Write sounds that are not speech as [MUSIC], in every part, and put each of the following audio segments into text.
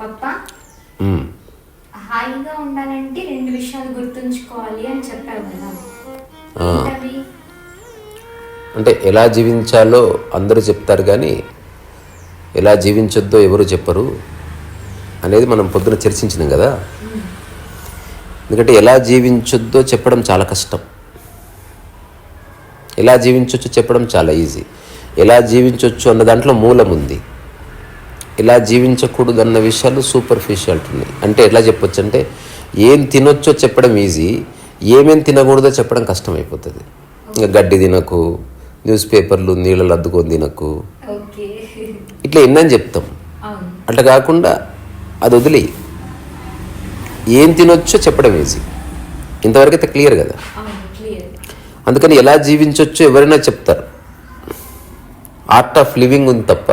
పప్ప. హాయిగా ఉండాలంటే రెండు విషయాలు గుర్తుంచుకోవాలి అని చెప్పావు కదా? అంటే ఎలా జీవించాలో అందరూ చెప్తారు కానీ ఎలా జీవించొద్దో ఎవరు చెప్పరు అనేది మనం పొద్దున చర్చించినాం కదా. ఎందుకంటే ఎలా జీవించొద్దో చెప్పడం చాలా కష్టం. ఎలా జీవించవచ్చో చెప్పడం చాలా ఈజీ. ఎలా జీవించవచ్చు అన్న దాంట్లో మూలం ఉంది. ఎలా జీవించకూడదు అన్న విషయాలు సూపర్ఫిషియాలిటీ ఉన్నాయి. అంటే ఎట్లా చెప్పొచ్చు అంటే ఏం తినొచ్చో చెప్పడం ఈజీ ఏమేం తినకూడదో చెప్పడం కష్టమైపోతుంది. ఇంకా గడ్డి తినకు న్యూస్ పేపర్లు నీళ్ళలో అద్దుకొని తినకు ఇట్లా ఎన్నని చెప్తాం. అట్లా కాకుండా అది వదిలి ఏం తినొచ్చో చెప్పడం ఈజీ ఇంతవరకు అయితే క్లియర్ కదా? అందుకని ఎలా జీవించవచ్చో ఎవరైనా చెప్తారు. ఆర్ట్ ఆఫ్ లివింగ్ ఉంది తప్ప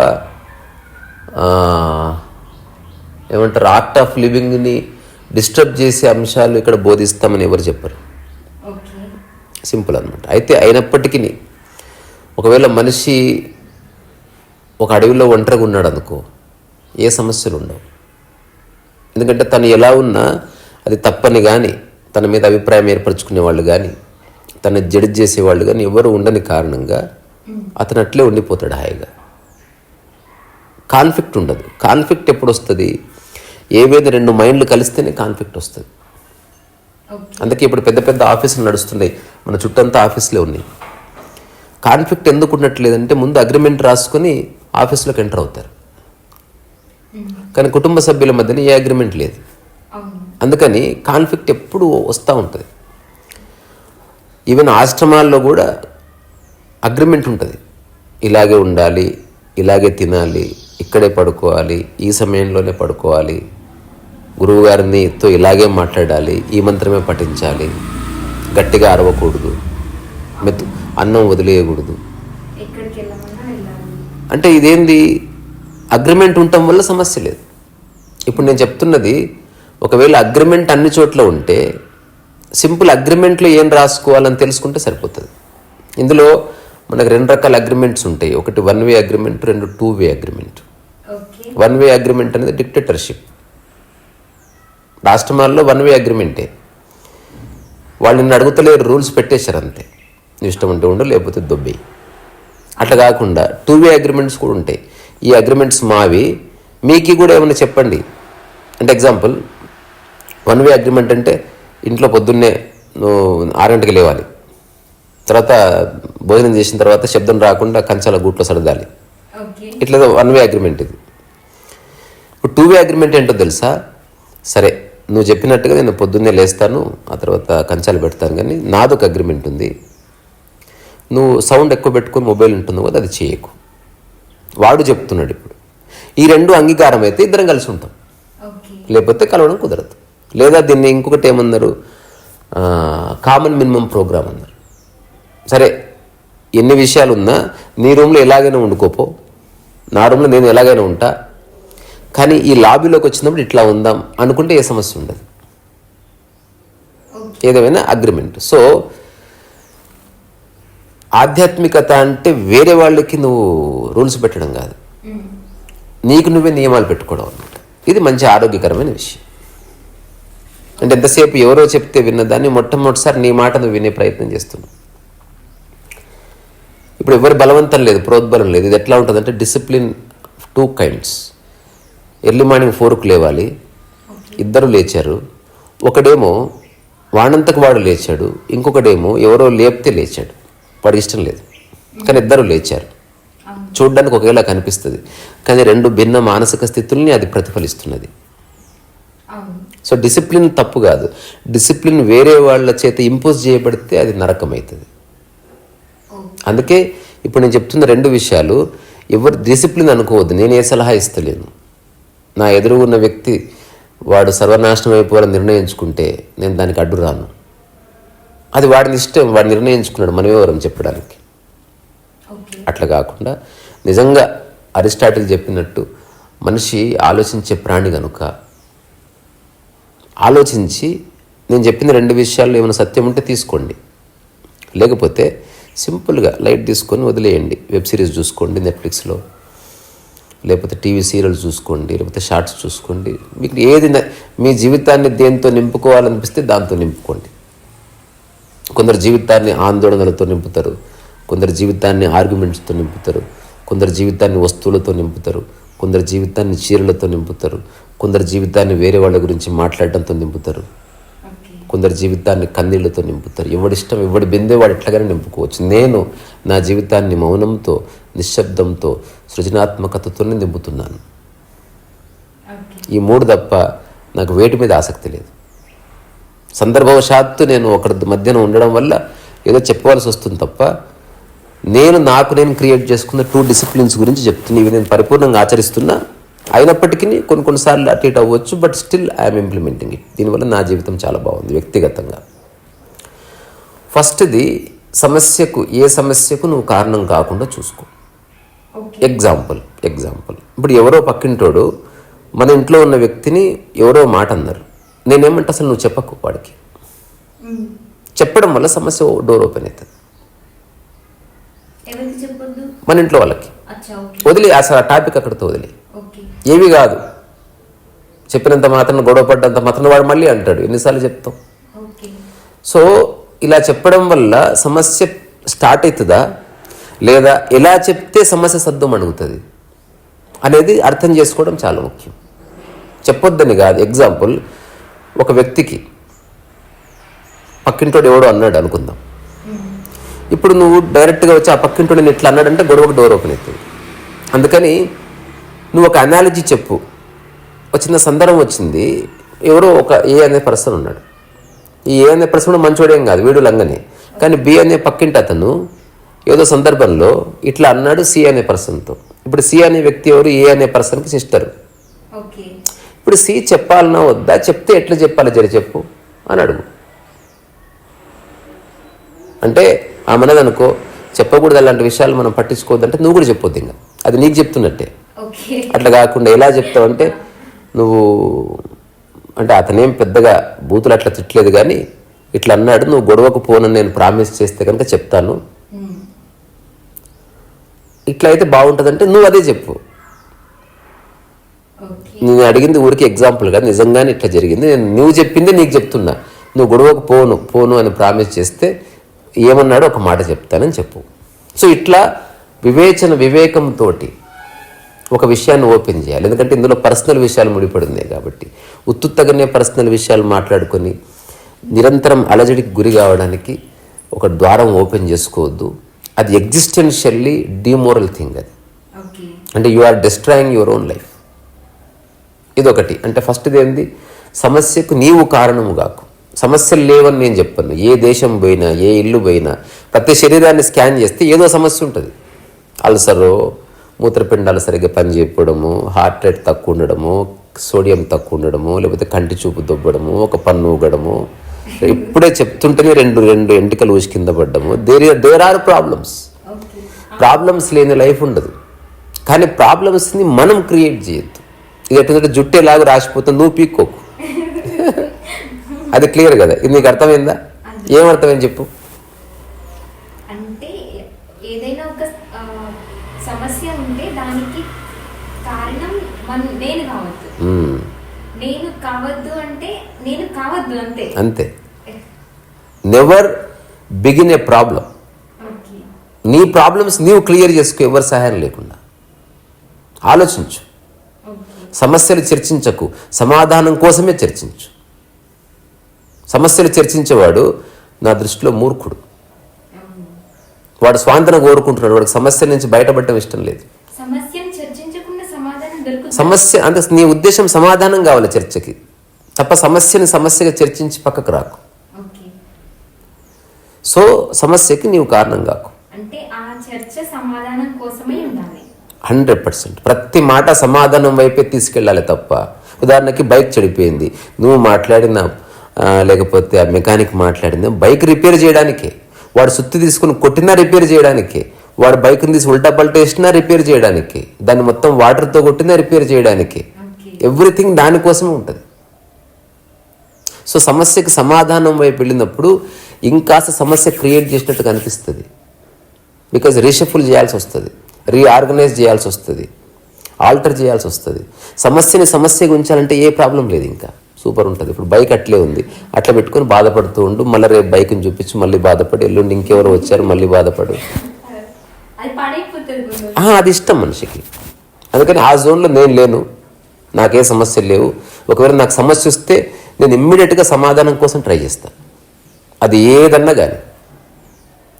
ఏమంటారు ఆర్ట్ ఆఫ్ లివింగ్ని డిస్టర్బ్ చేసే అంశాలు ఇక్కడ బోధిస్తామని ఎవరు చెప్పరు. సింపుల్ అనమాట అయితే అయినప్పటికీ ఒకవేళ మనిషి ఒక అడవిలో ఒంటరిగా ఉన్నాడు అనుకో ఏ సమస్యలు ఉండవు. ఎందుకంటే తను ఎలా ఉన్నా అది తప్పని కానీ తన మీద అభిప్రాయం ఏర్పరచుకునే వాళ్ళు కానీ తన జడ్జ్ చేసేవాళ్ళు కానీ ఎవరు ఉండని కారణంగా అతను అట్లే ఉండిపోతాడు హాయిగా. కాన్ఫ్లిక్ట్ ఉండదు. కాన్ఫ్లిక్ట్ ఎప్పుడు వస్తుంది ఏవేది రెండు మైండ్లు కలిస్తేనే కాన్ఫ్లిక్ట్ వస్తుంది. అందుకే ఇప్పుడు పెద్ద పెద్ద ఆఫీసులు నడుస్తున్నాయి. మన చుట్టంతా ఆఫీసులే ఉన్నాయి. కాన్ఫ్లిక్ట్ ఎందుకు ఉండట్లేదంటే ముందు అగ్రిమెంట్ రాసుకొని ఆఫీస్లోకి ఎంటర్ అవుతారు. కానీ కుటుంబ సభ్యుల మధ్యన ఏ అగ్రిమెంట్ లేదు. అందుకని కాన్ఫ్లిక్ట్ ఎప్పుడు వస్తూ ఉంటుంది. ఈవెన్ ఆశ్రమాల్లో కూడా అగ్రిమెంట్ ఉంటుంది. ఇలాగే ఉండాలి ఇలాగే తినాలి ఇక్కడే పడుకోవాలి ఈ సమయంలోనే పడుకోవాలి. గురువుగారినితో ఇలాగే మాట్లాడాలి ఈ మంత్రమే పఠించాలి. గట్టిగా అరవకూడదు. మెత్తు అన్నం వదిలేయకూడదు. అంటే ఇదేంది? అగ్రిమెంట్ ఉండటం వల్ల సమస్య లేదు. ఇప్పుడు నేను చెప్తున్నది ఒకవేళ అగ్రిమెంట్ అన్ని చోట్ల ఉంటే సింపుల్ అగ్రిమెంట్లో ఏం రాసుకోవాలని తెలుసుకుంటే సరిపోతుంది. ఇందులో మనకు రెండు రకాల అగ్రిమెంట్స్ ఉంటాయి. ఒకటి వన్ వే అగ్రిమెంట్ రెండు two way agreement. One way agreement అనేది డిక్టేటర్షిప్. రాష్ట్రాల్లో వన్ వే అగ్రిమెంటే. వాళ్ళు నిన్ను అడుగుతలేరు రూల్స్ పెట్టేశారు అంతే ఇష్టం ఉంటే ఉండు లేకపోతే దొబ్బేయి. అట్లా కాకుండా టూ వే అగ్రిమెంట్స్ కూడా ఉంటాయి. ఈ అగ్రిమెంట్స్ మావి. మీకు కూడా ఏమైనా చెప్పండి? అంటే ఎగ్జాంపుల్ వన్ వే అగ్రిమెంట్ అంటే ఇంట్లో పొద్దున్నే ఆరింటికి లేవాలి. తర్వాత భోజనం చేసిన తర్వాత శబ్దం రాకుండా కంచాల గూట్లో సరదాలి ఇట్లా వన్ వే అగ్రిమెంట్ ఇది. ఇప్పుడు టూ వే అగ్రిమెంట్ ఏంటో తెలుసా? సరే నువ్వు చెప్పినట్టుగా నేను పొద్దున్నే లేస్తాను ఆ తర్వాత కంచాలు పెడతాను కానీ నాదొక అగ్రిమెంట్ ఉంది. నువ్వు సౌండ్ ఎక్కువ పెట్టుకొని మొబైల్ ఉంటుంది కదా అది చేయకు. వాడు చెప్తున్నాడు ఇప్పుడు. ఈ రెండు అంగీకారం అయితే ఇద్దరం కలిసి ఉంటాం. లేకపోతే కలవడం కుదరదు. లేదా దీన్ని ఇంకొకటి ఏమన్నారు? కామన్ మినిమం ప్రోగ్రామ్ అన్నారు. సరే ఎన్ని విషయాలు ఉన్నా నీ రూమ్లో ఎలాగైనా వండుకోపో నా రూమ్లో నేను ఎలాగైనా ఉంటా. కానీ ఈ లాబీలోకి వచ్చినప్పుడు ఇట్లా ఉందాం అనుకుంటే ఏ సమస్య ఉండదు. ఏదేమైనా అగ్రిమెంట్ సో ఆధ్యాత్మికత అంటే వేరే వాళ్ళకి నువ్వు రూల్స్ పెట్టడం కాదు. మ్మ్. నీకు నువ్వే నియమాలు పెట్టుకోవడం అన్నమాట. ఇది మంచి ఆరోగ్యకరమైన విషయం. అంటే ఎంతసేపు ఎవరో చెప్తే విన్నదాన్ని మొట్టమొదటిసారి నీ మాట నువ్వు వినే ప్రయత్నం చేస్తున్నావు. ఇప్పుడు ఎవరి బలవంతం లేదు ప్రోద్బలం లేదు. ఇది ఎట్లా ఉంటుందంటే discipline two kinds early morning ఫోర్కు లేవాలి. ఇద్దరు లేచారు. ఒకడేమో వాణంతకు వాడు లేచాడు. ఇంకొకడేమో ఎవరో లేపితే లేచాడు. వాడి ఇష్టం లేదు. కానీ ఇద్దరు లేచారు. చూడడానికి చూడ్డానికి ఒకేలా కనిపిస్తుంది. కానీ రెండు భిన్న మానసిక స్థితుల్ని అది ప్రతిఫలిస్తున్నది. సో డిసిప్లిన్ తప్పు కాదు. డిసిప్లిన్ వేరే వాళ్ళ చేత ఇంపోజ్ చేయబడితే అది నరకం అవుతుంది అందుకే ఇప్పుడు నేను చెప్తున్న రెండు విషయాలు ఎవరు డిసిప్లిన్ అనుకోవద్దు. నేను ఏ సలహా ఇస్తలేను. నా ఎదురు ఉన్న వ్యక్తి వాడు సర్వనాశనం అయిపోవాలని నిర్ణయించుకుంటే నేను దానికి అడ్డు రాను అది వాడిని ఇష్టం వాడు నిర్ణయించుకున్నాడు మనం ఎవరం చెప్పడానికి. అట్లా కాకుండా నిజంగా అరిస్టాటిల్ చెప్పినట్టు మనిషి ఆలోచించే ప్రాణి కనుక ఆలోచించి నేను చెప్పిన రెండు విషయాల్లో ఏమైనా సత్యం ఉంటే తీసుకోండి. లేకపోతే సింపుల్గా లైట్ తీసుకొని వదిలేయండి. వెబ్ సిరీస్ చూసుకోండి నెట్ఫ్లిక్స్లో. లేకపోతే టీవీ సీరియల్ చూసుకోండి లేకపోతే షార్ట్స్ చూసుకోండి. మీకు ఏది మీ జీవితాన్ని దేంతో నింపుకోవాలనిపిస్తే దాంతో నింపుకోండి. కొందరు జీవితాన్ని ఆందోళనలతో నింపుతారు కొందరు జీవితాన్ని ఆర్గ్యుమెంట్స్తో నింపుతారు కొందరు జీవితాన్ని వస్తువులతో నింపుతారు కొందరు జీవితాన్ని చీరలతో నింపుతారు కొందరు జీవితాన్ని వేరే వాళ్ళ గురించి మాట్లాడటంతో నింపుతారు. కొందరు జీవితాన్ని కన్నీళ్ళతో నింపుతారు. ఎవడిష్టం ఎవడి బిందే వాడు ఎట్లాగైనా నింపుకోవచ్చు. నేను నా జీవితాన్ని మౌనంతో నిశ్శబ్దంతో సృజనాత్మకతతోనే నింపుతున్నాను. ఈ మూడు తప్ప నాకు వేటి మీద ఆసక్తి లేదు. సందర్భవశాత్తు నేను ఒకరి మధ్యన ఉండడం వల్ల ఏదో చెప్పవలసి వస్తుంది తప్ప నేను నాకు నేను క్రియేట్ చేసుకున్న టూ డిసిప్లిన్స్ గురించి చెప్తున్నా ఇవి నేను పరిపూర్ణంగా ఆచరిస్తున్నా అయినప్పటికీ కొన్ని కొన్నిసార్లు అటు ఇటు అవ్వచ్చు but still I'm implementing it దీనివల్ల నా జీవితం చాలా బాగుంది వ్యక్తిగతంగా. ఫస్ట్ది సమస్యకు ఏ సమస్యకు నువ్వు కారణం కాకుండా చూసుకో. ఎగ్జాంపుల్ ఎగ్జాంపుల్ ఇప్పుడు ఎవరో పక్కింటోడు మన ఇంట్లో ఉన్న వ్యక్తిని ఎవరో మాట అన్నారు. నేనేమంటే అసలు నువ్వు చెప్పకు వాడికి. చెప్పడం వల్ల సమస్య డోర్ ఓపెన్ అవుతుంది మన ఇంట్లో వాళ్ళకి. వదిలి అసలు ఆ టాపిక్ అక్కడితో వదిలి. ఏవి కాదు. చెప్పినంత మాత్రం గొడవ పడ్డంత మాత్రం వాడు మళ్ళీ అంటాడు. ఎన్నిసార్లు చెప్తాం? సో ఇలా చెప్పడం వల్ల సమస్య స్టార్ట్ అవుతుందా లేదా ఎలా చెప్తే సమస్య సర్దుం అడుగుతుంది అనేది అర్థం చేసుకోవడం చాలా ముఖ్యం. చెప్పొద్దని కాదు. ఎగ్జాంపుల్ ఒక వ్యక్తికి పక్కింటోడు ఎవడో అన్నాడు అనుకుందాం. ఇప్పుడు నువ్వు డైరెక్ట్గా వచ్చి ఆ పక్కింటోడు ఇట్లా అన్నాడంటే గొడవకు డోర్ ఓపెన్ అవుతుంది. అందుకని నువ్వు ఒక అనాలజీ చెప్పు. ఒక చిన్న సందర్భం వచ్చింది. ఎవరో ఒక ఏ అనే పర్సన్ ఉన్నాడు. ఈ ఏ అనే పర్సన్ మంచోడేం కాదు వీడు లంగనే. కానీ బి అనే పక్కింటి అతను ఏదో సందర్భంలో ఇట్లా అన్నాడు సి అనే పర్సన్తో ఇప్పుడు సి అనే వ్యక్తి ఎవరు? ఏ అనే పర్సన్కి సిస్టర్ ఇప్పుడు సి చెప్పాలన్నా వద్దా? చెప్తే ఎట్లా చెప్పాలి? జరి చెప్పు అని అడుగు. అంటే ఆమెనది అనుకో చెప్పకూడదు అలాంటి విషయాలు మనం పట్టించుకోవద్దంటే నువ్వు కూడా చెప్పొద్దు ఇంకా. అది నీకు చెప్తున్నట్టే. అట్లా కాకుండా ఎలా చెప్తావంటే నువ్వు అంటే అతనేం పెద్దగా బూతులు అట్లా తిట్టలేదు కానీ ఇట్లా అన్నాడు నువ్వు గొడవకు పోనని నేను ప్రామిస్ చేస్తే కనుక చెప్తాను. మ్మ్. ఇట్లా అయితే బాగుంటుందంటే నువ్వు అదే చెప్పు. నేను అడిగింది ఊరికి ఎగ్జాంపుల్ కాదు నిజంగానే ఇట్లా జరిగింది. నేను నువ్వు చెప్పింది నీకు చెప్తున్నా. నువ్వు గొడవకు పోను పోను అని ప్రామిస్ చేస్తే ఏమన్నాడో ఒక మాట చెప్తానని చెప్పు. సో ఇట్లా వివేచన వివేకంతో ఒక విషయాన్ని ఓపెన్ చేయాలి. ఎందుకంటే ఇందులో పర్సనల్ విషయాలు ముడిపడి ఉన్నాయి కాబట్టి. ఉత్తుత్తగానే పర్సనల్ విషయాలు మాట్లాడుకొని నిరంతరం అలజడికి గురి కావడానికి ఒక ద్వారం ఓపెన్ చేసుకోవద్దు. అది ఎగ్జిస్టెన్షియల్లీ డిమోరల్ థింగ్ అది. అంటే you are destroying your own life ఇదొకటి. అంటే ఫస్ట్ది ఏంది? సమస్యకు నీవు కారణము కాకు. సమస్యలు లేవని నేను చెప్పాను. ఏ దేశం పోయినా ఏ ఇల్లు పోయినా ప్రతి శరీరాన్ని స్కాన్ చేస్తే ఏదో సమస్య ఉంటుంది. అల్సరో మూత్రపిండాలు సరిగ్గా పనిచేయకపోవడము హార్ట్ రేట్ తక్కువ ఉండడము సోడియం తక్కువ ఉండడము లేకపోతే కంటి చూపు దొబ్బడము ఒక పన్ను ఊగడము. ఇప్పుడే చెప్తుంటేనే రెండు రెండు ఎంటికలు ఊసి కింద పడ్డము. There there are problems problems లేని లైఫ్ ఉండదు. కానీ ప్రాబ్లమ్స్ని మనం క్రియేట్ చేయొద్దు. ఇది ఎట్టుందంటే జుట్టు ఎలాగో రాసిపోతుంది నువ్వు పీక్కోకు [LAUGHS] అది క్లియర్ కదా? ఇది నీకు అర్థమైందా? ఏం అర్థమైంది చెప్పు అంటే ఏదైనా ఒక ఆ, సమస్య ఉంటే దానికి కారణం మన నేను కావద్దు మ్మ్. నేను కావద్దు అంటే నేను కావద్దు అంతే. అంతే. నెవర్ బిగిన్ ఏ ప్రాబ్లం నీ ప్రాబ్లమ్స్ నీవు క్లియర్ చేసుకో ఎవరి సహాయం లేకుండా. ఆలోచించు. సమస్యలు చర్చించకు సమాధానం కోసమే చర్చించు. సమస్యలు చర్చించేవాడు నా దృష్టిలో మూర్ఖుడు. వాడు స్వాంతన కోరుకుంటున్నాడు వాడికి సమస్య నుంచి బయటపడటం ఇష్టం లేదు. దొరుకుతుంది సమస్య అంటే నీ ఉద్దేశం సమాధానం కావాలి చర్చకి. తప్ప సమస్యని సమస్యగా చర్చించి పక్కకు రాకు. సో సమస్యకి నీవు కారణం కాకు. Hundred percent. ప్రతి మాట సమాధానం వైపే తీసుకెళ్ళాలి తప్ప. ఉదాహరణకి బైక్ చెడిపోయింది. నువ్వు మాట్లాడిన లేకపోతే ఆ మెకానిక్ మాట్లాడింది బైక్ రిపేర్ చేయడానికే. వాడు సుత్తి తీసుకుని కొట్టినా రిపేర్ చేయడానికే. వాడు బైక్ని తీసి ఉల్టా పల్టా వేసినా రిపేర్ చేయడానికి దాన్ని మొత్తం వాటర్తో కొట్టినా రిపేర్ చేయడానికి ఎవ్రీథింగ్ దానికోసమే ఉంటుంది. సో సమస్యకి సమాధానం వైపు వెళ్ళినప్పుడు ఇంకాస్త సమస్య క్రియేట్ చేసినట్టు కనిపిస్తుంది. బికాజ్ రీషఫుల్ చేయాల్సి వస్తుంది. రీఆర్గనైజ్ చేయాల్సి వస్తుంది. ఆల్టర్ చేయాల్సి వస్తుంది. సమస్యని సమస్యగా ఉంచాలంటే ఏ ప్రాబ్లం లేదు ఇంకా. సూపర్ ఉంటుంది. ఇప్పుడు బైక్ అట్లే ఉంది. అట్లా పెట్టుకొని బాధపడుతూ ఉండు. మళ్ళీ రేపు బైక్ని చూపించి మళ్ళీ బాధపడి. ఎల్లుండి ఇంకెవరు వచ్చారు మళ్ళీ బాధపడు. అది ఇష్టం మనిషికి. అందుకని ఆ జోన్లో నేను లేను. నాకే సమస్యలు లేవు. ఒకవేళ నాకు సమస్య వస్తే నేను ఇమ్మీడియట్గా సమాధానం కోసం ట్రై చేస్తాను అది ఏదన్నా కానీ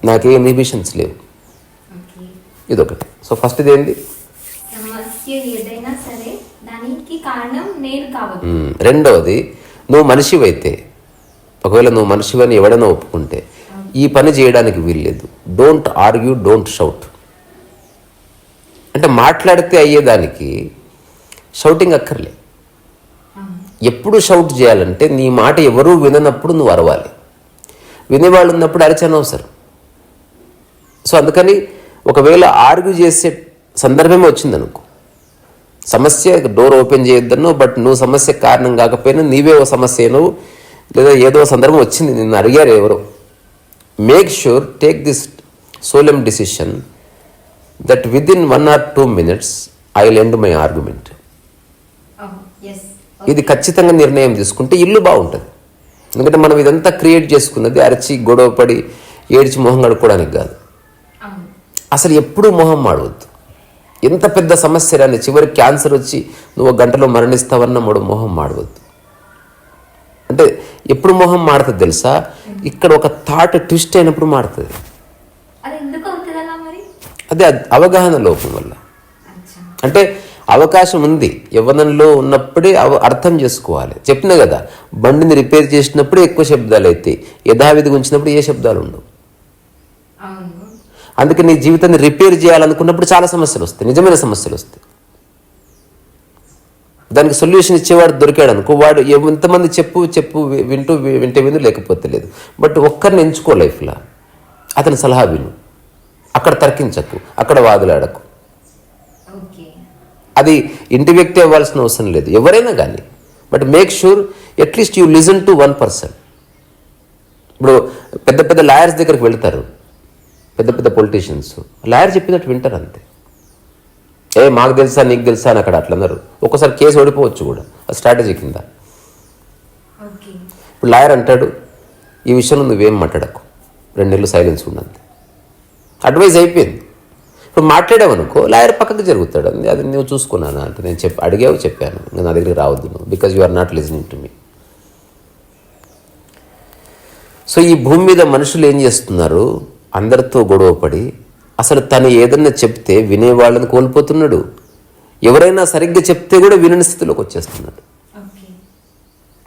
నాకే ఇన్హిబిషన్స్ లేవు. ఇదొకటి. సో ఫస్ట్ ఇదేంటి. రెండవది నువ్వు మనిషివైతే ఒకవేళ నువ్వు మనిషివని ఎవడైనా ఒప్పుకుంటే ఈ పని చేయడానికి వీల్లేదు. డోంట్ ఆర్గ్యూ డోంట్ షౌట్ అంటే మాట్లాడితే అయ్యేదానికి షౌటింగ్ అక్కర్లే. ఎప్పుడు షౌట్ చేయాలంటే నీ మాట ఎవరూ విననప్పుడు నువ్వు అరవాలి. వినేవాళ్ళు ఉన్నప్పుడు అరచనవసరం సో అందుకని ఒకవేళ ఆర్గ్యూ చేసే సందర్భమే వచ్చిందనుకో. సమస్య డోర్ ఓపెన్ చేయొద్దను బట్ నువ్వు సమస్య కారణం కాకపోయినా నీవే ఓ సమస్య నువ్వు లేదా ఏదో సందర్భం వచ్చింది నిన్ను అడిగారు ఎవరో. Make sure take this solemn decision that within one or two minutes I will end my argument ఇది ఖచ్చితంగా నిర్ణయం తీసుకుంటే ఇల్లు బాగుంటుంది. ఎందుకంటే మనం ఇదంతా క్రియేట్ చేసుకున్నది అరచి గొడవపడి ఏడ్చి మొహం కడుక్కోవడానికి కాదు. అసలు ఎప్పుడూ మొహం మాడవద్దు. ఎంత పెద్ద సమస్య రాని చివరి క్యాన్సర్ వచ్చి నువ్వు గంటలో మరణిస్తావన్న మూడు మొహం మాడవద్దు. అంటే ఎప్పుడు మొహం మాడుతుంది తెలుసా? ఇక్కడ ఒక థాట్ ట్విస్ట్ అయినప్పుడు మాడుతుంది అది ఎందుకు అవుతుంది అలా మరి అదే అవగాహన లోపం వల్ల. అంటే అవకాశం ఉంది. యవ్వనంలో ఉన్నప్పుడే అవ అర్థం చేసుకోవాలి. చెప్పిన కదా బండిని రిపేర్ చేసినప్పుడే ఎక్కువ శబ్దాలు అవుతాయి యథావిధిగా ఉంచినప్పుడు ఏ శబ్దాలు ఉండవు. అందుకే నీ జీవితాన్ని రిపేర్ చేయాలనుకున్నప్పుడు చాలా సమస్యలు వస్తాయి. నిజమైన సమస్యలు వస్తాయి. దానికి సొల్యూషన్ ఇచ్చేవాడు దొరికాడు అనుకో వాడు ఎంతమంది చెప్పు చెప్పు వింటూ వింటే విను లేకపోతే లేదు. బట్ ఒక్కరిని ఎంచుకో లైఫ్లో. అతని సలహా విను. అక్కడ తర్కించకు అక్కడ వాదులాడకు. అది ఇంటి వ్యక్తి అవ్వాల్సిన అవసరం లేదు ఎవరైనా కానీ but make sure at least you listen to one person ఇప్పుడు పెద్ద పెద్ద లాయర్స్ దగ్గరికి వెళ్తారు పెద్ద పెద్ద పొలిటీషియన్స్ లాయర్ చెప్పినట్టు వింటారు అంతే. ఏ మాకు తెలుసా నీకు తెలుసా అని అక్కడ అట్లా అన్నారు. ఒక్కోసారి కేసు ఓడిపోవచ్చు కూడా ఆ స్ట్రాటజీ కింద. ఇప్పుడు లాయర్ అంటాడు ఈ విషయంలో నువ్వేం మాట్లాడకు. రెండు నెలలు సైలెన్స్ ఉన్నంత అడ్వైజ్ అయిపోయింది. ఇప్పుడు మాట్లాడావనుకో లాయర్ పక్కకి జరుగుతాడు. అది అది నువ్వు చూసుకున్నాను అంటే నేను చెప్పి అడిగావు చెప్పాను. ఇంకా నా దగ్గరికి రావద్దు నువ్వు. Because you are not listening to me so ఈ భూమి మీద మనుషులు ఏం చేస్తున్నారు? అందరితో గొడవపడి అసలు తను ఏదన్నా చెప్తే వినేవాళ్ళని కోల్పోతున్నాడు. ఎవరైనా సరిగ్గా చెప్తే కూడా వినని స్థితిలోకి వచ్చేస్తున్నాడు.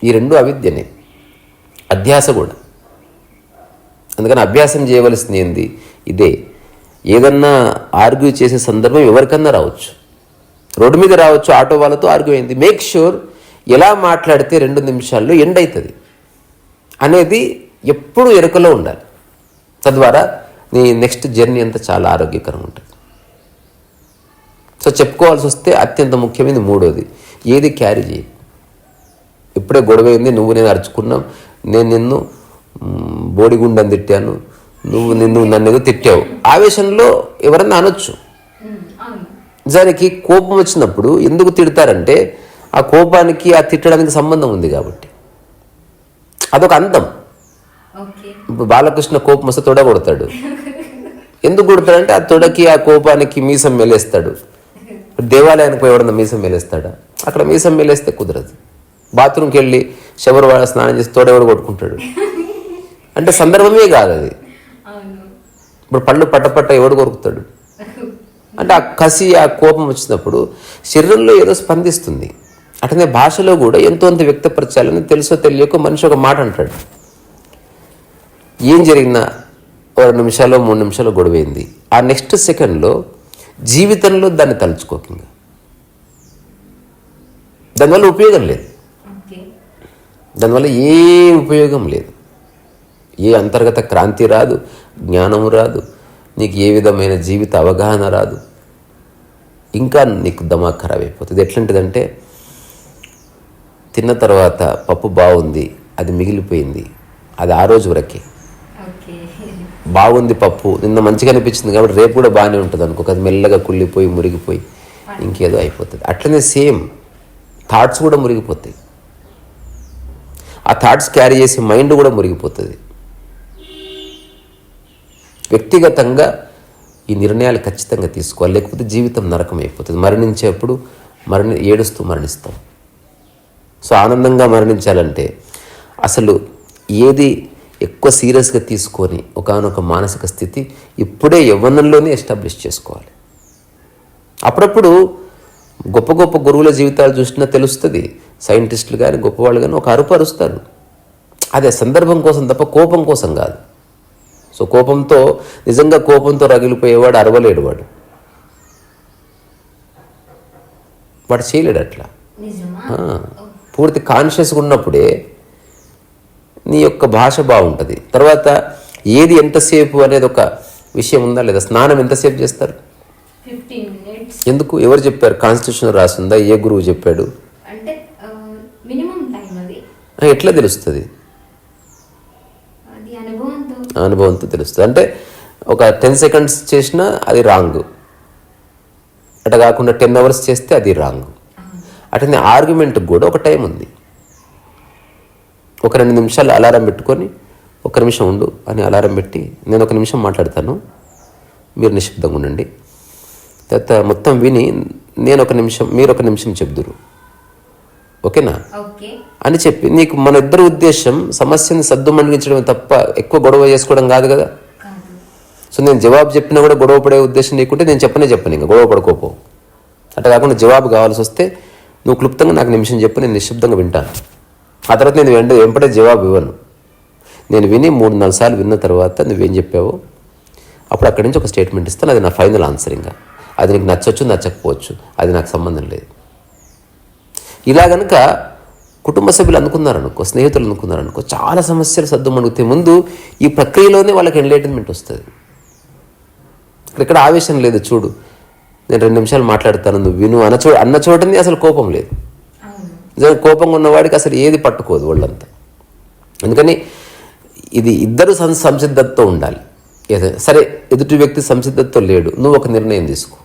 ఈ రెండు అవిద్యనే. అధ్యాస కూడా. అందుకని అభ్యాసం చేయవలసింది ఏంది? ఇదే. ఏదన్నా ఆర్గ్యూ చేసే సందర్భం ఎవరికన్నా రావచ్చు. రోడ్డు మీద రావచ్చు ఆటో వాళ్ళతో ఆర్గ్యూ అయింది. మేక్ షూర్ ఎలా మాట్లాడితే రెండు నిమిషాల్లో ఎండ్ అవుతుంది అనేది ఎప్పుడు ఎరుకలో ఉండాలి. తద్వారా నీ నెక్స్ట్ జర్నీ అంతా చాలా ఆరోగ్యకరంగా ఉంటుంది. సో చెప్పుకోవాల్సి వస్తే అత్యంత ముఖ్యమైనది మూడోది. ఏది క్యారీ చేయి ఇప్పుడే గొడవ అయింది నువ్వు నేను అరుచుకున్నాం నేను నిన్ను బోడిగుండని తిట్టాను నువ్వు నిన్ను నన్ను ఏదో తిట్టావు? ఆవేశంలో ఎవరన్నా అనొచ్చు. నిజానికి కోపం వచ్చినప్పుడు ఎందుకు తిడతారంటే ఆ కోపానికి ఆ తిట్టడానికి సంబంధం ఉంది కాబట్టి. అదొక అందం. ఇప్పుడు బాలకృష్ణ కోపం వస్తే తొడ కొడతాడు. ఎందుకు కొడతాడంటే ఆ తొడకి ఆ కోపానికి మీసం మెలేస్తాడు. దేవాలయానికి పోయి ఎవడన్నా మీసం మెలేస్తాడా? అక్కడ మీసం మెలేస్తే కుదరదు. బాత్రూమ్కి వెళ్ళి వాడ స్నానం చేసి తోడెవడు కొట్టుకుంటాడు? అంటే సందర్భమే కాదు అది. ఇప్పుడు పళ్ళు పట్టపట్ట ఎవడు కొరుకుతాడు? అంటే ఆ కసి ఆ కోపం వచ్చినప్పుడు శరీరంలో ఏదో స్పందిస్తుంది. అటనే భాషలో కూడా ఎంతో అంత వ్యక్తపరచాలని తెలుసో తెలియకో మనిషి ఒక మాట అంటాడు. ఏం జరిగినా ఒక రెండు నిమిషాలు మూడు నిమిషాలు గొడవైంది. ఆ నెక్స్ట్ సెకండ్లో జీవితంలో దాన్ని తలుచుకోకుండా దానివల్ల ఉపయోగం లేదు. దానివల్ల ఏ ఉపయోగం లేదు. ఏ అంతర్గత క్రాంతి రాదు జ్ఞానము రాదు నీకు ఏ విధమైన జీవిత అవగాహన రాదు. ఇంకా నీకు దమాక్ ఖరాబ్ అయిపోతుంది. ఎట్లాంటిదంటే తిన్న తర్వాత పప్పు బాగుంది అది మిగిలిపోయింది అది ఆ రోజు వరకే. బాగుంది పప్పు నిన్న మంచిగా అనిపించింది కాబట్టి రేపు కూడా బాగానే ఉంటుంది అనుకో అది మెల్లగా కుళ్ళిపోయి మురిగిపోయి ఇంకేదో అయిపోతుంది. అట్లనే సేమ్ థాట్స్ కూడా మురిగిపోతాయి. ఆ థాట్స్ క్యారీ చేసే మైండ్ కూడా మురిగిపోతుంది. వ్యక్తిగతంగా ఈ నిర్ణయాలు ఖచ్చితంగా తీసుకోవాలి. లేకపోతే జీవితం నరకం అయిపోతుంది మరణించేప్పుడు మరణి ఏడుస్తూ మరణిస్తాం. సో ఆనందంగా మరణించాలంటే అసలు ఏది ఎక్కువ సీరియస్గా తీసుకొని ఒకనొక మానసిక స్థితి ఇప్పుడే యవ్వనంలోనే ఎస్టాబ్లిష్ చేసుకోవాలి. అప్పుడప్పుడు గొప్ప గొప్ప గురువుల జీవితాలు చూసినా తెలుస్తుంది. సైంటిస్టులు కానీ గొప్పవాళ్ళు కానీ ఒక అరుపు అరుస్తారు. అదే సందర్భం కోసం తప్ప కోపం కోసం కాదు. సో కోపంతో నిజంగా కోపంతో రగిలిపోయేవాడు అరవలేడు వాడు. వాడు చేయలేడు అట్లా. పూర్తి కాన్షియస్గా ఉన్నప్పుడే నీ యొక్క భాష బాగుంటుంది. తర్వాత ఏది ఎంతసేపు అనేది ఒక విషయం ఉందా లేదా? స్నానం ఎంతసేపు చేస్తారు? ఎందుకు? ఎవరు చెప్పారు? కాన్స్టిట్యూషన్ రాసిందా? ఏ గురువు చెప్పాడు? ఎట్లా తెలుస్తుంది? అనుభవంతో తెలుస్తుంది. అంటే ఒక టెన్ సెకండ్స్ చేసినా అది రాంగ్ అట్లా కాకుండా టెన్ అవర్స్ చేస్తే అది రాంగ్ అట్లనే ఆర్గ్యుమెంట్కి కూడా ఒక టైం ఉంది. ఒక రెండు నిమిషాలు అలారం పెట్టుకొని ఒక నిమిషం ఉండు అని అలారం పెట్టి నేను ఒక నిమిషం మాట్లాడతాను. మీరు నిశ్శబ్దంగా ఉండండి. తర్వాత మొత్తం విని నేను ఒక నిమిషం మీరు ఒక నిమిషం చెప్దురు. ఓకేనా? ఓకే. అని చెప్పి నీకు మన ఇద్దరి ఉద్దేశం సమస్యని మణిగించడం తప్ప ఎక్కువ గొడవ చేసుకోవడం కాదు? కదా. సో నేను జవాబు చెప్పినా కూడా గొడవ పడే ఉద్దేశం నీకుంటే నేను చెప్పనే చెప్పను ఇంకా గొడవ పడుకోపో. అట్లా కాకుండా జవాబు కావాల్సి వస్తే నువ్వు క్లుప్తంగా నాకు నిమిషం చెప్పు నేను నిశ్శబ్దంగా వింటాను. ఆ తర్వాత నేను వెంట వెంపటే జవాబు ఇవ్వను. నేను విని మూడు నాలుగు సార్లు విన్న తర్వాత నువ్వేం చెప్పావో? అప్పుడు అక్కడి నుంచి ఒక స్టేట్మెంట్ ఇస్తాను అది నా ఫైనల్ ఆన్సర్ ఇంకా. అది నీకు నచ్చొచ్చు నచ్చకపోవచ్చు అది నాకు సంబంధం లేదు. ఇలా గనుక కుటుంబ సభ్యులు అనుకున్నారనుకో స్నేహితులు అనుకున్నారనుకో చాలా సమస్యలు సర్దుమణుగుతాయి ముందు ఈ ప్రక్రియలోనే వాళ్ళకి ఎంటర్టైన్మెంట్ వస్తుంది. ఇక్కడ ఆవేశం లేదు చూడు. నేను రెండు నిమిషాలు మాట్లాడతాను నువ్వు విను అన్న చో అన్న చోటని అసలు కోపం లేదు. నిజంగా కోపంగా ఉన్నవాడికి అసలు ఏది పట్టుకోదు వాళ్ళంతా అందుకని ఇది ఇద్దరు సం సంసిద్ధతతో ఉండాలి. సరే ఎదుటి వ్యక్తి సంసిద్ధతతో లేడు. నువ్వు ఒక నిర్ణయం తీసుకో.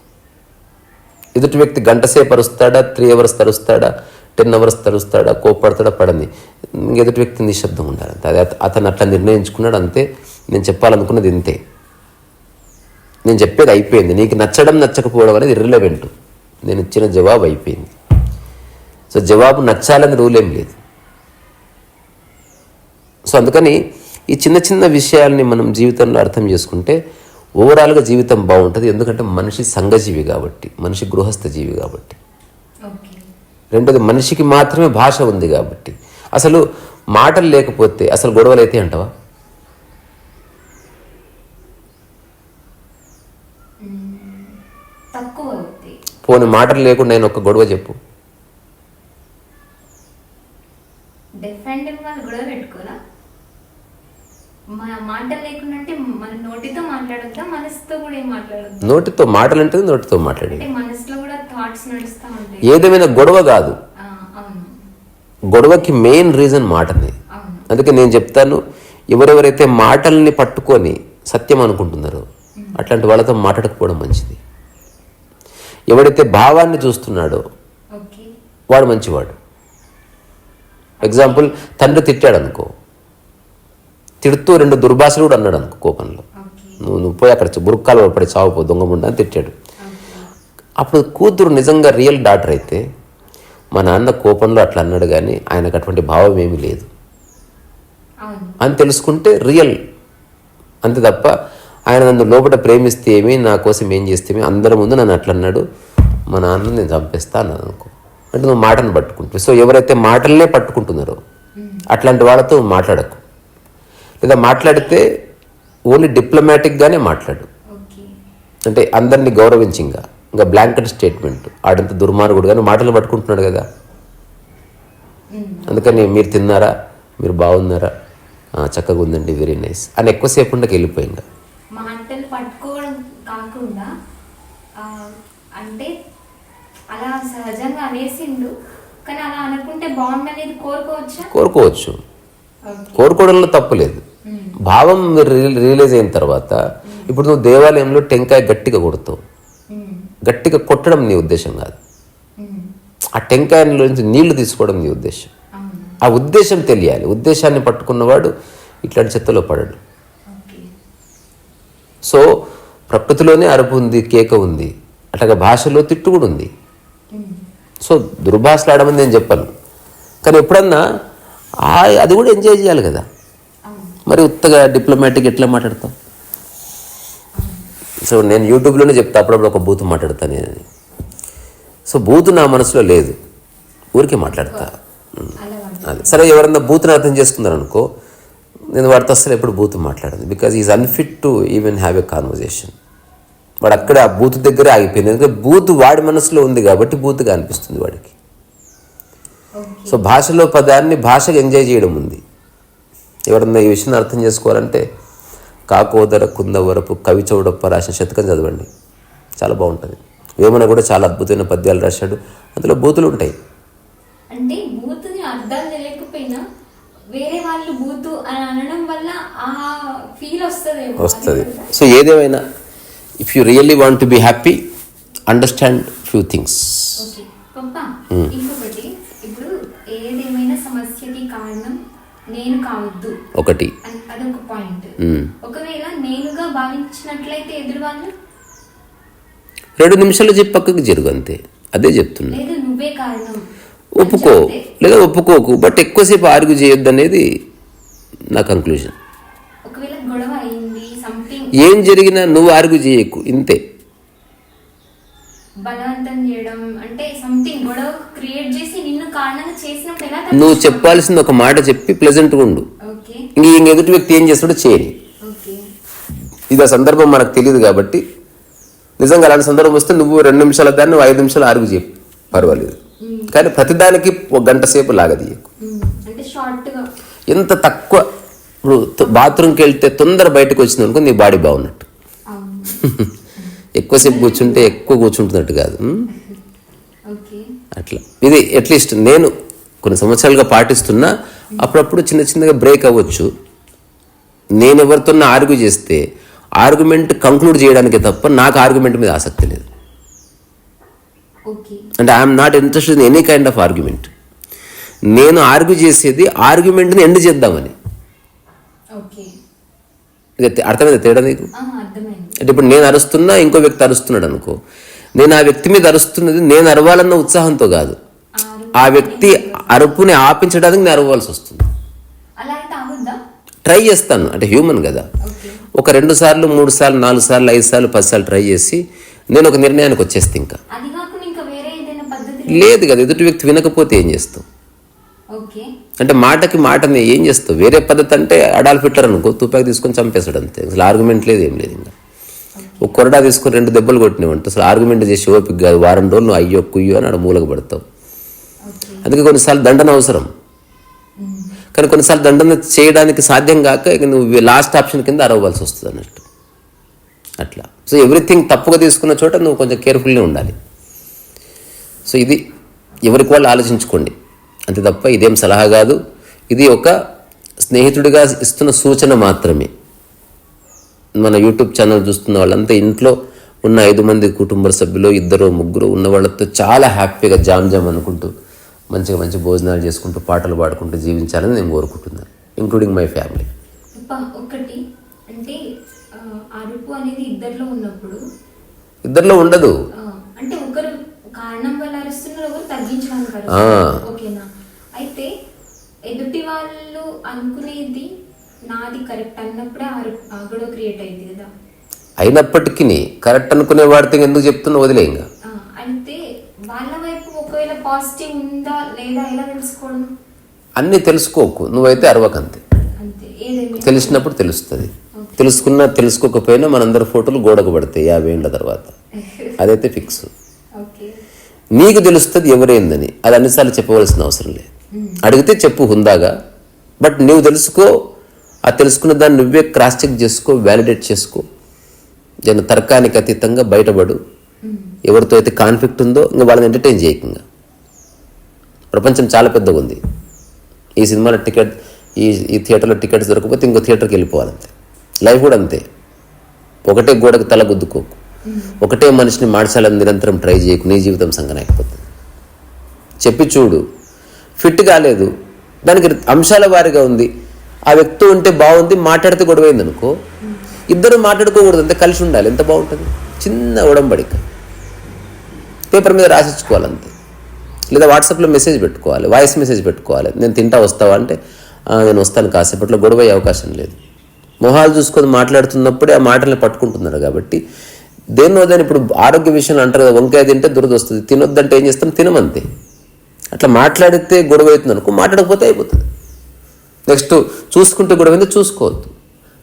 ఎదుటి వ్యక్తి గంట సేపు అరుస్తాడా త్రీ అవర్స్ తరుస్తాడా? టెన్ అవర్స్ తరుస్తాడా కోప్పడతాడా పడింది ఎదుటి వ్యక్తి నిశ్శబ్దం ఉండాలి అది అతను అట్లా నిర్ణయించుకున్నాడు అంతే. నేను చెప్పాలనుకున్నది ఇంతే. నేను చెప్పేది అయిపోయింది. నీకు నచ్చడం నచ్చకపోవడం అనేది ఇర్రిలవెంట్ నేను ఇచ్చిన జవాబు అయిపోయింది. సో జవాబు నచ్చాలని రూల్ ఏం లేదు. సో అందుకని ఈ చిన్న చిన్న విషయాల్ని మనం జీవితంలో అర్థం చేసుకుంటే ఓవరాల్గా జీవితం బాగుంటుంది. ఎందుకంటే మనిషి సంఘజీవి కాబట్టి మనిషి గృహస్థ జీవి కాబట్టి. రెండోది మనిషికి మాత్రమే భాష ఉంది కాబట్టి. అసలు మాటలు లేకపోతే అసలు గొడవలు అయితే అంటావా? పోని మాటలు లేకుండా నేను ఒక గొడవ చెప్పు. గొడవ మాటలు లేకుండా అంటే మన నోటితో మాట్లాడొద్దా? మనసుతో కూడా ఏం మాట్లాడొద్దు? నోటితో మాటలు అంటే నోటితో మాట్లాడి మనసులో కూడా థాట్స్ నడుస్తూ ఉంటాయి. ఏదేమైనా గొడవ కాదు. గొడవకి మెయిన్ రీజన్ మాటనే అందుకే నేను చెప్తాను ఎవరెవరైతే మాటల్ని పట్టుకొని సత్యం అనుకుంటున్నారో అట్లాంటి వాళ్ళతో మాట్లాడకపోవడం మంచిది. ఎవడైతే భావాన్ని చూస్తున్నాడో వాడు మంచివాడు. ఎగ్జాంపుల్ తండ్రి తిట్టాడు అనుకో తిడుతూ రెండు దుర్భాషలు కూడా అన్నాడు అనుకో కోపంలో. నువ్వు నువ్వు పోయి అక్కడ బురుక్కాలు పడి చావుపో దొంగముండ అని తిట్టాడు. అప్పుడు కూతురు నిజంగా రియల్ డాటర్ అయితే మా నాన్న కోపంలో అట్లా అన్నాడు కానీ ఆయనకు అటువంటి భావం ఏమీ లేదు. అని తెలుసుకుంటే రియల్. అంతే తప్ప ఆయన నన్ను లోపల ప్రేమిస్తే ఏమి నా కోసం ఏం చేస్తే ఏమి అందరి ముందు నన్ను అట్లా అన్నాడు. మా నాన్న నేను చంపేస్తా అన్నాను అనుకో. అంటే నువ్వు మాటను పట్టుకుంటావు సో ఎవరైతే మాటలనే పట్టుకుంటున్నారో అట్లాంటి వాళ్ళతో మాట్లాడకు. లేదా మాట్లాడితే ఓన్లీ డిప్లొమాటిక్గానే మాట్లాడు. అంటే అందరినీ గౌరవించి ఇంకా ఇంకా బ్లాంకెట్ స్టేట్మెంట్. ఆడంత దుర్మార్గుడు కానీ మాటలు పట్టుకుంటున్నాడు కదా. అందుకని మీరు తిన్నారా? మీరు బాగున్నారా? "ఆ, చక్కగా ఉందండి వెరీ నైస్. అని ఎక్కువసేపు ఉండకి వెళ్ళిపోయి ఇంకా మాటలు పట్టుకోవడం కాకుండా ఆ, అంటే అలా సహజంగా అనేసిండు. కానీ అలా అనుకుంటే బాగుండనేది కోరుకోవచ్చా? కోరుకోవడంలో తప్పు లేదు. భావం రియలైజ్ అయిన తర్వాత ఇప్పుడు నువ్వు దేవాలయంలో టెంకాయ గట్టిగా కొడతావు. గట్టిగా కొట్టడం నీ ఉద్దేశం కాదు. ఆ టెంకాయలోంచి నీళ్ళు తీసుకోవడం నీ ఉద్దేశం. ఆ ఉద్దేశం తెలియాలి. ఉద్దేశాన్ని పట్టుకున్నవాడు ఇట్లాంటి చెత్తలో పడడు. సో ప్రకృతిలోనే అరుపు ఉంది కేక ఉంది. అట్లాగే భాషలో తిట్టు కూడా ఉంది. సో దుర్భాషలాడమని నేను చెప్పాను. కానీ ఎప్పుడన్నా అది కూడా ఎంజాయ్ చేయాలి కదా. మరి ఉత్తగా డిప్లొమాటిక్ ఎట్లా మాట్లాడతాం సో నేను యూట్యూబ్లోనే చెప్తా అప్పుడప్పుడు ఒక బూత్ మాట్లాడతాను. నేను సో బూత్ నా మనసులో లేదు. ఊరికే మాట్లాడతా. అది. సరే ఎవరన్నా బూత్ని అర్థం చేసుకున్నారు అనుకో నేను వాడితో అసలు ఎప్పుడు బూత్ మాట్లాడను. Because is unfit to even have a conversation వాడు అక్కడే ఆ బూత్ దగ్గరే ఆగిపోయింది. ఎందుకంటే బూత్ వాడి మనసులో ఉంది కాబట్టి బూత్గా అనిపిస్తుంది వాడికి. ఓకే సో భాషలో పదాన్ని భాషగా ఎంజాయ్ చేయడం ఉంది. ఎవరన్నా ఈ విషయాన్ని అర్థం చేసుకోవాలంటే కాకోదర కుందవరపు కవి చౌడప్ప రాసిన శతకం చదవండి. చాలా బాగుంటుంది. వేమన కూడా చాలా అద్భుతమైన పద్యాలు రాశాడు. అందులో బూతులు ఉంటాయి. అంటే బూతుని అర్థం తెలియకపోయినా వేరే వాళ్ళు బూతు అని అనడం వల్ల ఆ ఫీల్ వస్తుంది వస్తుంది. సో ఏదేమైనా if you really want to be happy understand few things ఇంకొకటి ఇప్పుడు ఏదేమైనా సమస్యకి కారణం నేను కావద్దు. ఒకటి. అని అదొక పాయింట్. మ్మ్. ఒకవేళ నేనుగా భావించినట్లయితే ఎదురు వాళ్ళు? రెండు నిమిషాలు చెప్పి పక్కకి జరుగు అంతే. అదే చెప్తున్నా. లేదు నువ్వే కారణం. ఒప్పుకో. లేదా ఒప్పుకోకు. బట్ ఎక్కువసేపు ఆర్గ్యూ చేయొద్దు అనేది నా కంక్లూజన్ ఏం జరిగినా నువ్వు ఆర్గ్యూ చేయకు. ఇంతే. బలవంతం చేయడం. అంటే సంథింగ్ గొడవ క్రియేట్ చేసి నువ్వు చెప్పాల్సింది ఒక మాట చెప్పి ప్లెజెంట్గా ఉండు. ఇంక ఇంక ఎదుటి వ్యక్తి ఏం చేస్తాడో చేయని. ఇది ఆ సందర్భం మనకు తెలియదు కాబట్టి నిజంగా అలాంటి సందర్భం వస్తే నువ్వు రెండు నిమిషాల దాన్ని నువ్వు ఐదు నిమిషాలు ఆర్గ్యూ చెప్పు. పర్వాలేదు. కానీ ప్రతిదానికి ఒక గంట సేపు లాగదీయకు గా ఎంత తక్కువ ఇప్పుడు బాత్రూమ్కి వెళ్తే తొందర బయటకు వచ్చింది అనుకో నీ బాడీ బాగున్నట్టు. [LAUGHS] ఎక్కువసేపు కూర్చుంటే ఎక్కువ కూర్చుంటున్నట్టు కాదు. అట్లా. ఇది అట్లీస్ట్ నేను కొన్ని సంవత్సరాలుగా పాటిస్తున్నా అప్పుడప్పుడు చిన్న చిన్నగా బ్రేక్ అవ్వచ్చు. నేను ఎవరితో ఆర్గ్యూ చేస్తే ఆర్గ్యుమెంట్ కంక్లూడ్ చేయడానికి తప్ప నాకు ఆర్గ్యుమెంట్ మీద ఆసక్తి లేదు. అంటే I'm not interested in any kind of argument. నేను ఆర్గ్యూ చేసేది ఆర్గ్యుమెంట్ని ఎండ్ చేద్దామని. అర్థమైంది తేడా నీకు? అంటే ఇప్పుడు నేను అరుస్తున్నా ఇంకో వ్యక్తి అరుస్తున్నాడు అనుకో నేను ఆ వ్యక్తి మీద అరుస్తున్నది నేను అరవాలన్న ఉత్సాహంతో కాదు. ఆ వ్యక్తి అరుపుని ఆపించడానికి నేను అరవాల్సి వస్తుంది. ట్రై చేస్తాను. అంటే హ్యూమన్ కదా. ఒక రెండు సార్లు మూడు సార్లు నాలుగు సార్లు ఐదు సార్లు పది సార్లు ట్రై చేసి నేను ఒక నిర్ణయానికి వచ్చేస్తే ఇంకా. లేదు కదా. ఎదుటి వ్యక్తి వినకపోతే ఏం చేస్తావు? అంటే మాటకి మాటని ఏం చేస్తావు? వేరే పద్ధతి అంటే అడాల్ఫ్ హిట్లర్ అనుకో తుపాకి తీసుకొని చంపేస్తాడు అంతే. అసలు ఆర్గ్యుమెంట్ లేదు ఏం లేదు ఇంకా. ఒక కొరడా తీసుకొని రెండు దెబ్బలు కొట్టినవంట. అసలు ఆర్గ్యుమెంట్ చేసి ఓపిక కాదు. వారం రోజులు నువ్వు అయ్యో కుయ్యో అని ఆడ మూలకు పడతావు. అందుకే కొన్నిసార్లు దండన అవసరం. కానీ కొన్నిసార్లు దండన చేయడానికి సాధ్యం కాక ఇక నువ్వు లాస్ట్ ఆప్షన్ కింద అరవవలసి వస్తుంది అన్నట్టు. అట్లా. సో ఎవ్రీథింగ్ తప్పుగా తీసుకున్న చోట నువ్వు కొంచెం కేర్ఫుల్గా ఉండాలి. సో ఇది ఎవరికి వాళ్ళు ఆలోచించుకోండి. అంతే తప్ప ఇదేం సలహా కాదు. ఇది ఒక స్నేహితుడిగా ఇస్తున్న సూచన మాత్రమే. మన యూట్యూబ్ ఛానల్ చూస్తున్న వాళ్ళంతా ఇంట్లో ఉన్న ఐదు మంది కుటుంబ సభ్యులు ఇద్దరు ముగ్గురు ఉన్న వాళ్ళతో చాలా హ్యాపీగా జామ్ జామ్ అనుకుంటూ మంచిగా మంచి భోజనాలు చేసుకుంటూ పాటలు పాడుకుంటూ జీవించాలని నేను కోరుకుంటున్నాను ఇంక్లూడింగ్ మై ఫ్యామిలీ ఒకటి అంటే అరుపు అనేది ఇద్దరిలో ఉన్నప్పుడు ఇద్దరిలో ఉండదు. అంటే ఒకరు కారణం వల్ల అరుస్తున్నారు ఒకరు తగ్గించడానికి ఓకేనా? అయితే ఎదుటి వాళ్ళు అనుకునేది నాది కరెక్ట్ అన్నప్పుడే అరు ఆ గొడవ క్రియేట్ అయింది కదా. అయినప్పటికీ కరెక్ట్ అనుకునే వాడితే ఎందుకు చెప్తున్నా వదిలే ఇంకా. ఆ, అయితే వాళ్ళ వైపు ఒకవేళ పాజిటివ్ ఉందా లేదా ఎలా తెలుసుకోవడం? అన్నీ తెలుసుకోకు నువ్వైతే అరవకంతే. తెలిసినప్పుడు తెలుస్తుంది. తెలుసుకున్నా తెలుసుకోకపోయినా మనందరి ఫోటోలు గోడకు పడతాయి యాభై ఏళ్ళ తర్వాత. [LAUGHS] అదైతే ఫిక్స్ నీకు తెలుస్తుంది ఎవరైందని అది అన్నిసార్లు చెప్పవలసిన అవసరం లేదు. అడిగితే చెప్పు హుందాగా బట్ నువ్వు తెలుసుకో ఆ తెలుసుకున్న దాన్ని నువ్వే క్రాస్ చెక్ చేసుకో వ్యాలిడేట్ చేసుకో. జన తర్కానికి అతీతంగా బయటపడు. ఎవరితో అయితే కాన్ఫ్లిక్ట్ ఉందో ఇంకా వాళ్ళని ఎంటర్టైన్ చేయకుండా ప్రపంచం చాలా పెద్దగా ఉంది. ఈ సినిమాలో టికెట్ ఈ ఈ థియేటర్లో టికెట్స్ దొరకకపోతే ఇంకో థియేటర్కి వెళ్ళిపోవాలంతే. లైఫ్ కూడా అంతే. ఒకటే గోడకు తల గుద్దుకోకు. ఒకటే మనిషిని మార్చాలని నిరంతరం ట్రై చేయకు. నీ జీవితం సంగనైపోతుంది చెప్పి చూడు. ఫిట్ కాలేదు. దానికి అంశాల వారిగా ఉంది. ఆ వ్యక్తి ఉంటే బాగుంది మాట్లాడితే గొడవైంది అనుకో ఇద్దరు మాట్లాడుకోకూడదు అంతే కలిసి ఉండాలి ఎంత బాగుంటుంది? చిన్న ఉడంబడిక పేపర్ మీద రాసిచ్చుకోవాలంతే. లేదా వాట్సాప్లో మెసేజ్ పెట్టుకోవాలి వాయిస్ మెసేజ్ పెట్టుకోవాలి నేను తింటా వస్తావా అంటే నేను వస్తాను కాసేపట్లో గొడవ అయ్యే అవకాశం లేదు. మొహాలు చూసుకొని మాట్లాడుతున్నప్పుడే ఆ మాటల్ని పట్టుకుంటున్నారు కాబట్టి దేన్నో దాని ఇప్పుడు ఆరోగ్య విషయంలో అంటారు కదా వంకాయ తింటే దురద వస్తుంది తినొద్దంటే ఏం చేస్తాం? తినమంతే. అట్లా మాట్లాడితే గొడవ అవుతుంది అనుకో మాట్లాడకపోతే అయిపోతుంది. నెక్స్ట్ చూసుకుంటే గొడవ అయిందో చూసుకోవద్దు.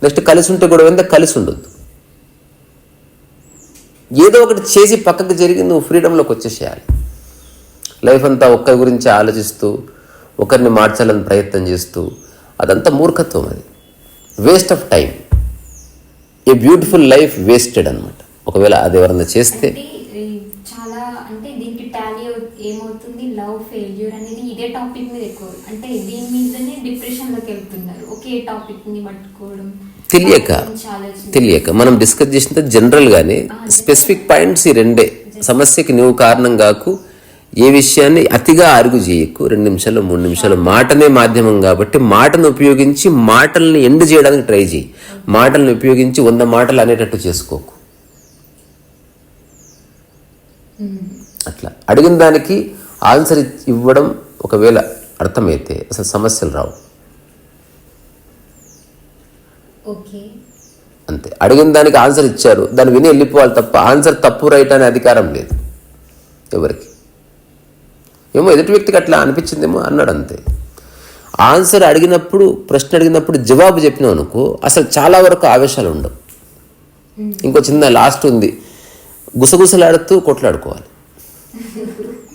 నెక్స్ట్ కలిసి ఉంటే గొడవ అయిందో కలిసి ఉండొద్దు. ఏదో ఒకటి చేసి పక్కకు జరిగి నువ్వు ఫ్రీడంలోకి వచ్చేసేయాలి. లైఫ్ అంతా ఒక్కరి గురించి ఆలోచిస్తూ ఒకరిని మార్చాలని ప్రయత్నం చేస్తూ అదంతా మూర్ఖత్వం అది. Waste of time a beautiful life wasted అనమాట ఒకవేళ అది ఎవరన్నా చేస్తే అంటే ఈ చాలా అంటే దీనికి టాలీ ఏమవుతుంది? లవ్ ఫెయిల్యూర్ అనేది ఇదే టాపిక్ మీద ఎక్కువ అంటే దీని మీదనే డిప్రెషన్లోకి వెళ్తున్నారు. ఒకే టాపిక్ని పట్టుకోవడం తెలియక. తెలియక మనం డిస్కస్ చేసిన జనరల్గానే స్పెసిఫిక్ పాయింట్స్ ఈ రెండే. సమస్యకి నువ్వు కారణం కాకు. ఏ విషయాన్ని అతిగా అరుగు చేయకు. రెండు నిమిషాలు మూడు నిమిషాలు. మాటనే మాధ్యమం కాబట్టి మాటను ఉపయోగించి మాటల్ని ఎండ్ చేయడానికి ట్రై చేయి. మాటల్ని ఉపయోగించి వంద మాటలు అనేటట్టు చేసుకోకు. అట్లా. అడిగిన దానికి ఆన్సర్ ఇవ్వడం ఒకవేళ అర్థమైతే అసలు సమస్యలు రావు. ఓకే. అంతే. అడిగిన దానికి ఆన్సర్ ఇచ్చారు. దాన్ని విని వెళ్ళిపోవాలి తప్ప ఆన్సర్ తప్పు రైట్ అనే అధికారం లేదు ఎవరికి. ఏమో ఎదుటి వ్యక్తికి అట్లా అనిపించిందేమో అన్నాడు అంతే. ఆన్సర్ అడిగినప్పుడు ప్రశ్న అడిగినప్పుడు జవాబు చెప్పినావు అనుకో అసలు చాలా వరకు ఆవేశాలు ఉండవు. ఇంకో చిన్న లాస్ట్ ఉంది. గుసగుసలాడుతూ కొట్లాడుకోవాలి.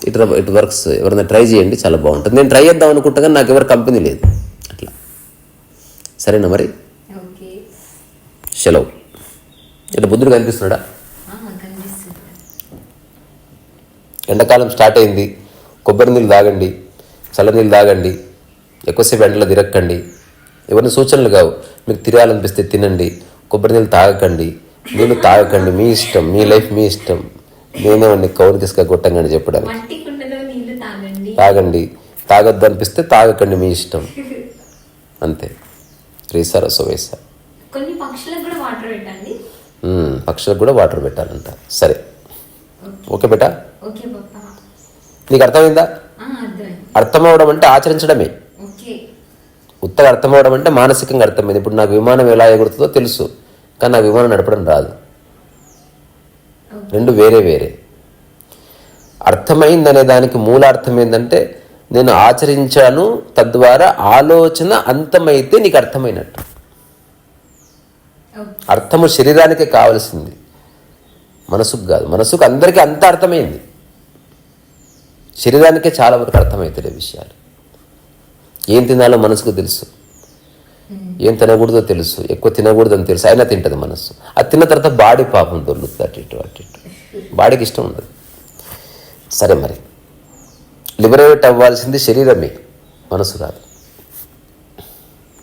ఇటు ఇటు వర్క్స్. ఎవరైనా ట్రై చేయండి చాలా బాగుంటుంది. నేను ట్రై చేద్దాం అనుకుంటా కానీ నాకు ఎవరు కంపెనీ లేదు. అట్లా. సరేనా మరి? సెలవు. ఇట్లా బుద్ధుడు కనిపిస్తున్నాడా? ఎండాకాలం స్టార్ట్ అయింది. కొబ్బరి నీళ్ళు తాగండి. చల్లనీళ్ళు తాగండి. ఎక్కువసేపు ఎండలో తిరగకండి. ఎవరిని సూచనలు కావు. మీకు తిరగాలనిపిస్తే తినండి. కొబ్బరి నీళ్ళు తాగకండి. నీళ్ళు తాగకండి. మీ ఇష్టం. మీ లైఫ్ మీ ఇష్టం. నేనేమండి కౌరు తీసుక కొట్టండి చెప్పడానికి. తాగండి. తాగొద్దు అనిపిస్తే తాగకండి మీ ఇష్టం. అంతే. రీసార్ సో వేసారు కొన్ని పక్షులకు కూడా వాటర్ పెట్టండి. పక్షులకు కూడా వాటర్ పెట్టాలంట. సరే. ఓకే. బేటా? నీకు అర్థమైందా? అర్థం అవడం అంటే ఆచరించడమే. ఓకే. ఉత్తగా అర్థం అవడం అంటే మానసికంగా అర్థమైంది. ఇప్పుడు నాకు విమానం ఎలా ఎగురుతుందో తెలుసు. కానీ నాకు విమానం నడపడం రాదు. రెండు వేరే వేరే. అర్థమైందనే దానికి మూలార్థం ఏంటంటే నేను ఆచరించాను తద్వారా ఆలోచన అంతమైతే నీకు అర్థమైనట్టు. అర్థము శరీరానికే కావలసింది. మనసుకు కాదు. మనసుకు అందరికీ అంత అర్థమైంది. శరీరానికే చాలా వరకు అర్థమవుతాయి విషయాలు. ఏం తినాలో మనసుకు తెలుసు. ఏం తినకూడదో తెలుసు. ఎక్కువ తినకూడదని తెలుసు. అయినా తింటది మనసు. అది తిన్న తర్వాత బాడీ పాపం దొరుకుతుంది అటు ఇటు అటు ఇటు. బాడీకి ఇష్టం ఉండదు. సరే మరి. లిబరేట్ అవ్వాల్సింది శరీరమే. మనసు కాదు.